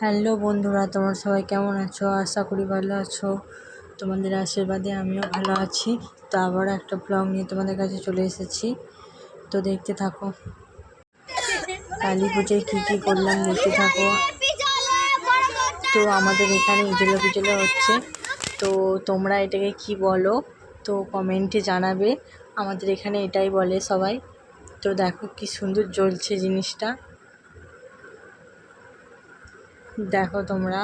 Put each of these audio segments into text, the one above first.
Hello বন্ধুরা, তোমরা সবাই কেমন আছো? আশা করি ভালো আছো। তোমাদের আশীর্বাদে আমিও ভালো আছি। তো আবার একটা ব্লগ নিয়ে তোমাদের কাছে চলে এসেছি। তো দেখতে থাকো। কালী পুজোয় কী কী করলাম দেখতে থাকো। তো আমাদের এখানে ইজলো পিজলো হচ্ছে। তো তোমরা এটাকে কি বলো? তো কমেন্টে জানাবে। আমাদের এখানে এটাই বলে সবাই। তো দেখো কি সুন্দর জ্বলছে জিনিসটা। দেখো তোমরা।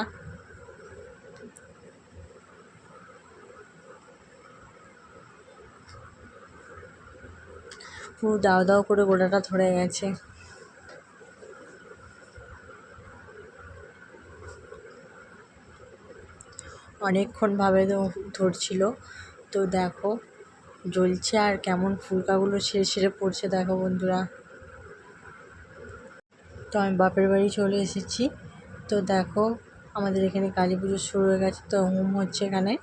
পুরো দাও দাও করে গোটাটা ধরে গেছে। অনেকক্ষণ ভাবে ধরছিল। তো দেখো, জ্বলছে আর কেমন ফুলকাগুলো ছেড়ে ছেড়ে পড়ছে দেখো বন্ধুরা। তো আমি বাপের বাড়ি চলে এসেছি। তো দেখো, আমাদের এখানে কালী পুজো শুরু হয়ে গেছে, তো হোম হচ্ছে এখানে।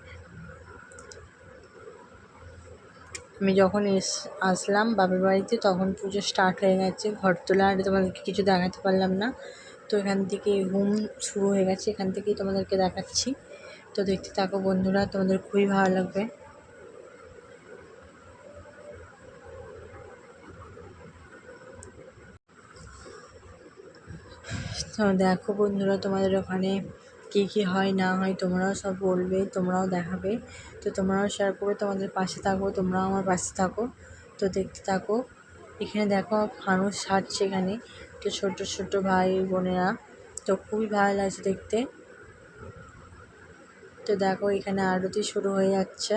আমি যখন এস, আসলাম বাপের বাড়িতে, তখন পুজো স্টার্ট হয়ে গেছে, ঘর তোলা, আর তোমাদেরকে কিছু দেখাতে পারলাম না। তো এখান থেকে হোম শুরু হয়ে গেছে, এখান থেকেই তোমাদেরকে দেখাচ্ছি। তো দেখতে থাকো বন্ধুরা, তোমাদের খুবই ভালো লাগবে তো দেখো বন্ধুরা তোমাদের ওখানে কী কী হয়, না হয় তোমরাও সব বলবে, তোমরাও দেখাবে। তো তোমরাও শেয়ার করবে, তোমাদের পাশে থাকো, তোমরাও আমার পাশে থাকো। তো দেখতে থাকো, এখানে দেখো ফানুস সাজছে এখানে। তো ছোটো ছোটো ভাই বোনেরা, তো খুবই ভালো লাগছে দেখতে। তো দেখো এখানে আরতি শুরু হয়ে যাচ্ছে।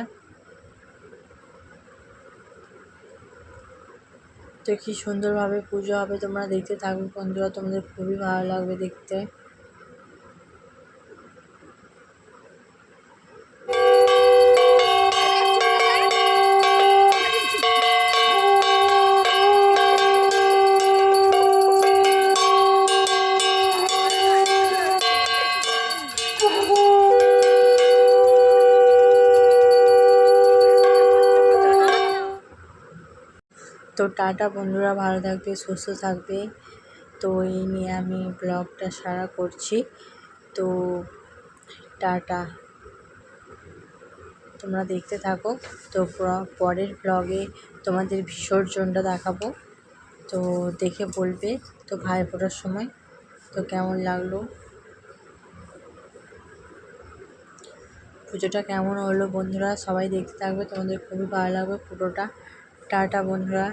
তো কি সুন্দরভাবে পুজো হবে তোমরা দেখতে থাকবে বন্ধুরা তোমাদের খুবই ভালো লাগবে দেখতে। তো টাটা বন্ধুরা, ভালো থাকবে, সুস্থ থাকবে। তো এই নিয়ে আমি ব্লগটা সারা করছি। তো টাটা। তোমরা দেখতে থাকো। তো পরের ব্লগে তোমাদের বিসর্জনটা দেখাবো। তো দেখে বলবে তো ভাই ফোটার সময়। তো কেমন লাগল? পুজোটা কেমন হলো বন্ধুরা? সবাই দেখতে থাকবে। তোমাদের খুবই ভালো লাগবে পুরোটা। টাটা বন্ধুরা।